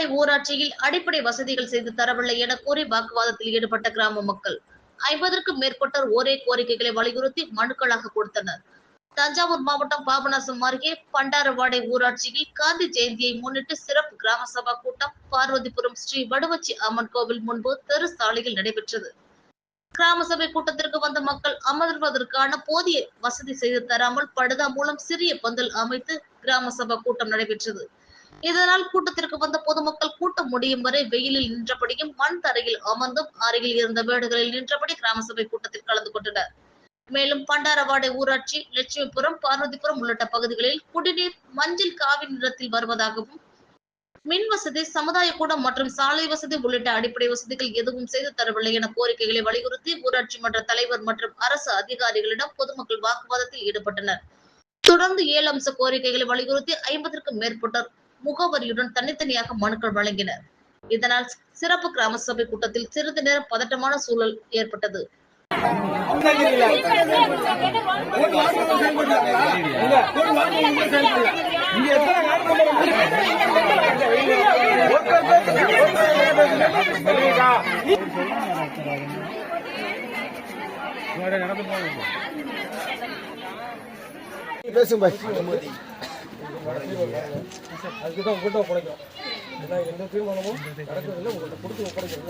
பண்டாரவாடை ஊராட்சியில் அடிப்படை வசதிகள் செய்து தரவில்லை என கோரி வாக்குவாதத்தில் ஈடுபட்ட கிராம மக்கள் ஐம்பதற்கும் மேற்பட்டோர் ஒரே கோரிக்கைகளை வலியுறுத்தி மனுக்களாக கொடுத்தனர். தஞ்சாவூர் மாவட்டம் பாபநாசம் அருகே பண்டாரவாடை ஊராட்சியில் காந்தி ஜெயந்தியை முன்னிட்டு சிறப்பு கிராம சபா கூட்டம் பார்வதிபுரம் ஸ்ரீ வடுவச்சி அம்மன் கோவில் முன்பு தெரு சாலையில் நடைபெற்றது. கிராம சபை கூட்டத்திற்கு வந்த மக்கள் அமர்வதற்கான போதிய வசதி செய்து தராமல் படுதா மூலம் சிறிய பந்தல் அமைத்து கிராம சபா கூட்டம் நடைபெற்றது. இதனால் கூட்டத்திற்கு வந்த பொதுமக்கள் கூட்டம் முடியும் வரை வெயிலில் நின்றபடியும் மண் தரையில் அமர்ந்தும் அருகில் இருந்த வீடுகளில் நின்றபடி கிராம சபை கூட்டத்தில் கலந்து கொண்டனர். மேலும் பண்டாரவாடை ஊராட்சி லட்சுமிபுரம் பார்வதிபுரம் உள்ளிட்ட பகுதிகளில் குடிநீர் மஞ்சள் காவி நிறத்தில் வருவதாகவும் மின் வசதி சமுதாய கூடம் மற்றும் சாலை வசதி உள்ளிட்ட அடிப்படை வசதிகள் எதுவும் செய்து தரவில்லை என கோரிக்கைகளை வலியுறுத்தி ஊராட்சி மன்ற தலைவர் மற்றும் அரசு அதிகாரிகளிடம் பொதுமக்கள் வாக்குவாதத்தில் ஈடுபட்டனர். தொடர்ந்து ஏழு அம்ச கோரிக்கைகளை வலியுறுத்தி ஐம்பதற்கும் மேற்பட்டோர் முகவரியுடன் தனித்தனியாக மனுக்கள் வழங்கினர் இதனால் சிறப்பு கிராம சபை கூட்டத்தில் சிறிது நேரம் பதட்டமான சூழல் ஏற்பட்டது. பேசுங்க பாய். அதுக்கு தான் உங்கள்கிட்ட ஒப்படைக்கிறோம் ஏன்னா எந்த தீர்மானமும் நடக்கிறதில்ல உங்கள்கிட்ட கொடுத்து ஒப்படைக்கிறது